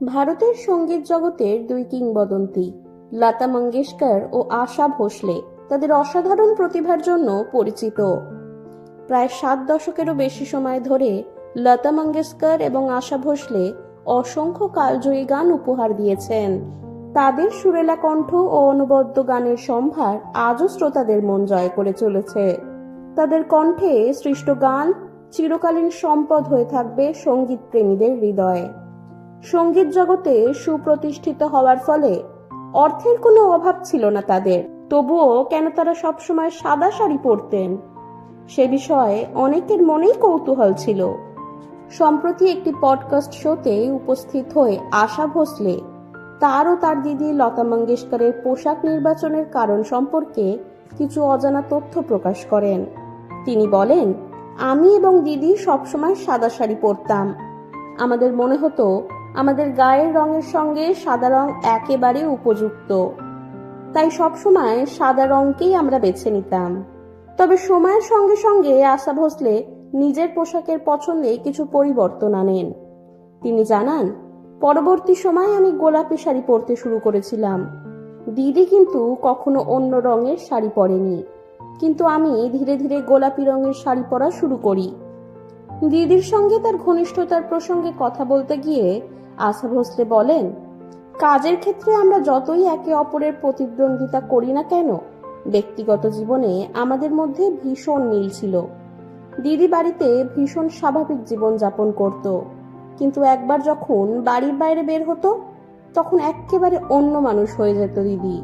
ভারতের সংগীত জগতের দুই কিংবদন্তি, লতা মঙ্গেশকর ও আশা ভোসলে তাদের অসাধারণ প্রতিভার জন্য পরিচিত। প্রায় সাত দশকেরও বেশি সময় ধরে লতা মঙ্গেশকর এবং আশা ভোসলে অসংখ্য কালজয়ী গান উপহার দিয়েছেন। তাদের সুরেলা কণ্ঠ ও অনুবদ্ধ গানের সম্ভার আজও শ্রোতাদের মন জয় করে চলেছে। তাদের কণ্ঠে সৃষ্ট গান চিরকালীন সম্পদ হয়ে থাকবে সংগীত প্রেমীদের হৃদয়ে। সংগীত জগতে সুপ্রতিষ্ঠিত হওয়ার ফলে অর্থের কোনো অভাব ছিল না তাদের। তবুও কেন তারা সবসময় সাদা শাড়ি পরতেন? সে বিষয়ে অনেকের মনেই কৌতূহল ছিল। সম্প্রতি একটি পডকাস্ট শোতে উপস্থিত হয়ে আশা ভোসলে, তার ও তার দিদি লতা মঙ্গেশকরের পোশাক নির্বাচনের কারণ সম্পর্কে কিছু অজানা তথ্য প্রকাশ করেন। তিনি বলেন, আমি এবং দিদি সবসময় সাদা শাড়ি পরতাম। আমাদের মনে হতো আমাদের গায়ের রঙের সঙ্গে সাদা রং একেবারে উপযুক্ত। তাই সবসময় সাদা রংকেই আমরা বেছে নিতাম। তবে সময়ের সঙ্গে সঙ্গে আশা ভোসলে নিজের পোশাকের পছন্দে কিছু পরিবর্তন আনেন। তিনি জানান, পরবর্তী সময়ে আমি গোলাপি শাড়ি পরতে শুরু করেছিলাম। দিদি কিন্তু কখনো অন্য রঙের শাড়ি পরেনি। কিন্তু আমি ধীরে ধীরে গোলাপি রঙের শাড়ি পরা শুরু করি। দিদির সঙ্গে তার ঘনিষ্ঠতার প্রসঙ্গে কথা বলতে গিয়ে আশা ভোসলে বলেন, কাজের ক্ষেত্রে আমরা যতই একে অপরের প্রতিদ্বন্দ্বিতা করি না কেন, ব্যক্তিগত জীবনে আমাদের মধ্যে ভীষণ মিল ছিল। দিদি বাড়িতে ভীষণ স্বাভাবিক জীবন যাপন করত, কিন্তু একবার যখন বাড়ির বাইরে বের হতো, তখন একেবারে অন্য মানুষ হয়ে যেত দিদি।